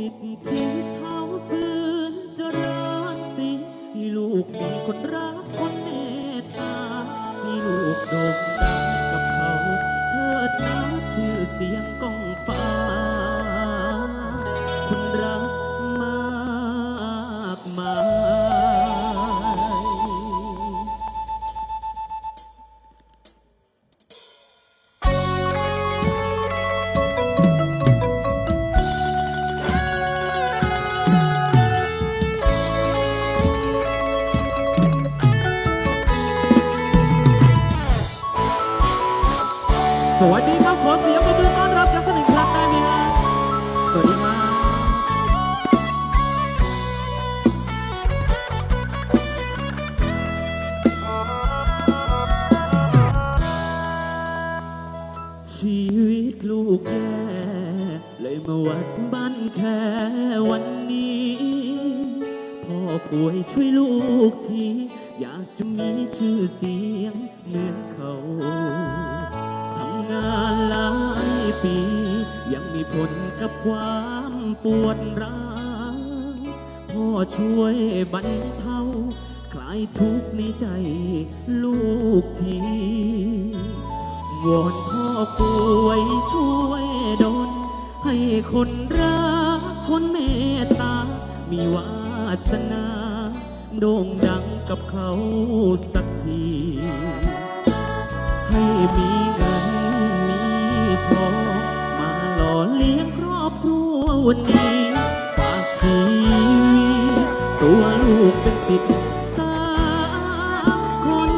สิทธิ์ที่เท้าฝืนจะร้อนสิให้ลูกมีคนรักคนเมตตาให้ลูกโด่งดังกับเขาเถิดนะชื่อเสียงก้องฟ้า เสียงปรบมือต้อนรับกันสักหนึ่งครั้งได้ไหมฮะสวัสดีครับชีวิตลูกแย่เลยมาวัดบ้านแค่วันนี้พ่อป่วยช่วยลูกที อยากจะมีชื่อเสียงเหมือนเขาานหลายปี ยังมีผลกับความปวดร้าวพ่อช่วยบรรเทาคลายทุกข์ในใจลูกทีวอนพ่อป่วยช่วยดลให้คนรักคนเมตตา มีวาสนา โด่งดังกับเขาสักที ให้มีเงิน มีทอมาหล่อเลี้ยงครอบครัววันนี้ฝากชีตัวลูกเป็นสิทธิ์สักคน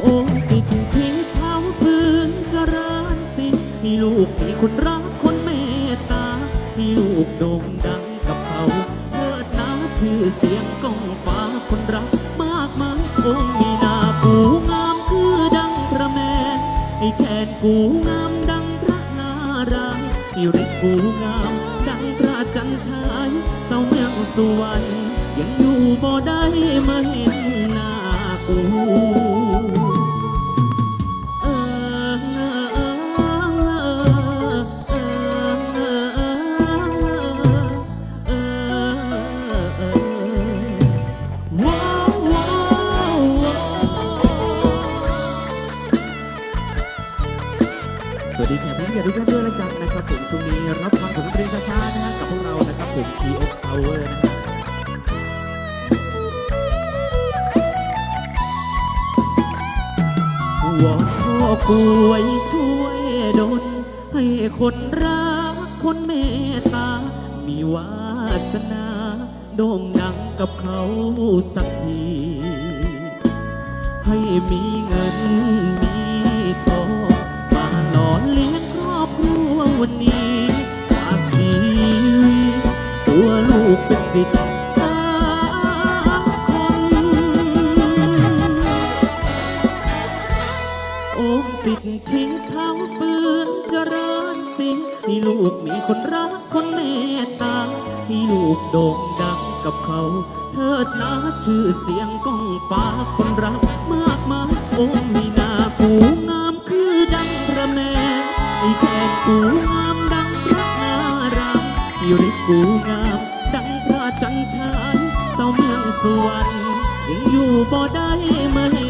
โอ้สิทธิ์ที่เท้าฝืนจะร้านสิให้ลูกมีคนรักคนเมตตาให้ลูกโด่งดังกับเขาเทิดนาชื่อเสียงก้องฟ้าคนรัก กูงามดังพระนารายณ์อิริกูงามดังพระจันทร์ฉายเสาเมืองสุวรรณยังอยู่บ่ได้มาเห็นหน้ากู กผู้มีเกียรติทุกท่านด้วยแล้วกันนะครับผมช่วงนี้รับฟังผมเพลงช้าๆนะฮะกับพวกเรานะครับผม TF Power นะครับวอนพ่อป่วยช่วยดลให้คนรักคนเมตตา มีวาสนาโด่งดังกับเขาสักที ให้มีเงินมีทอง ตัวลูกเป็นสิทธิ์สักคนโอ้สิทธิ์ที่เท้าฝืนจะริญสิให้ลูกมีคนรักคนเมตตาให้ลูกโด่งดังกับเขาเทิดนาชื่อเสียงก้องฟ้าคนรักมากมายโอ้มีหน้ากูงามคือดังพระแม่ให้แขนกูงาม อยู่ริบูงามดังพระจันทร์ฉายเสาเมืองสวรรค์ยังอยู่บ่ได้มาเห็น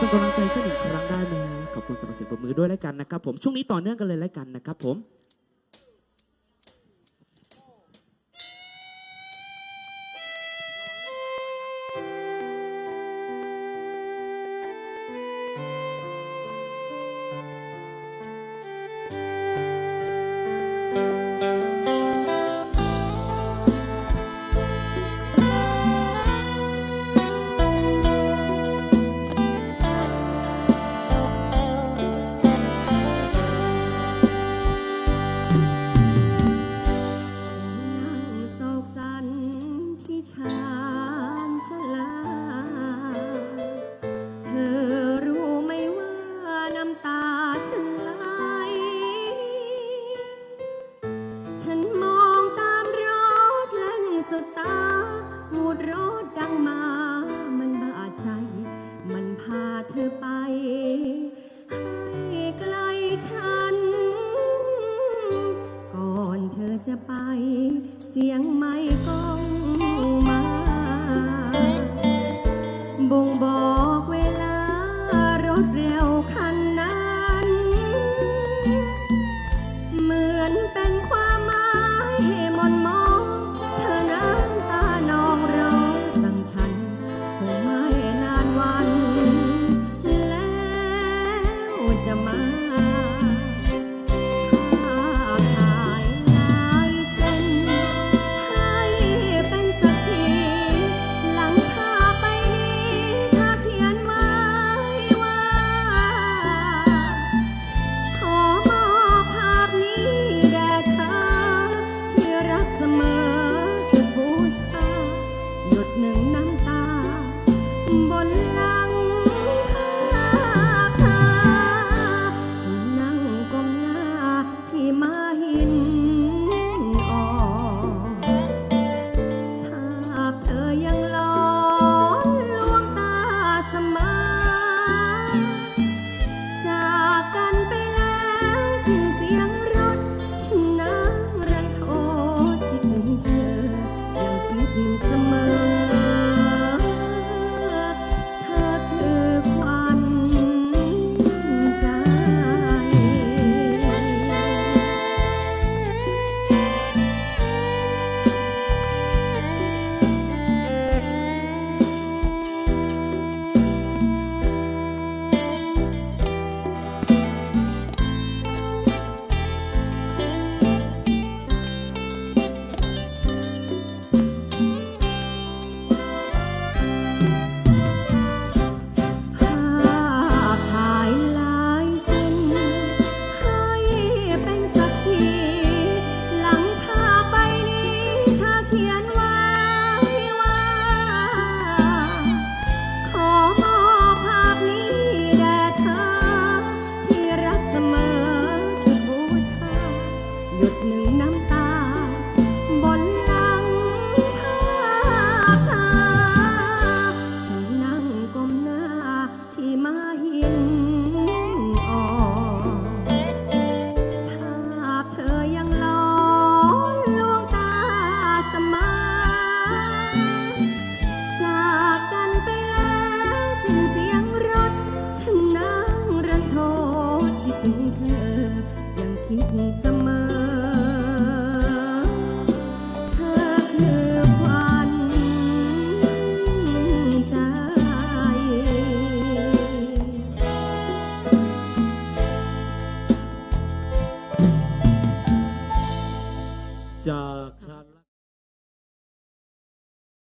เป็นกำลังใจสักหนึ่งครั้งได้ไหมฮะขอบคุณสำหรับเสียงประมือด้วยแล้วกันนะครับผมช่วงนี้ต่อเนื่องกันเลยแล้วกันนะครับผม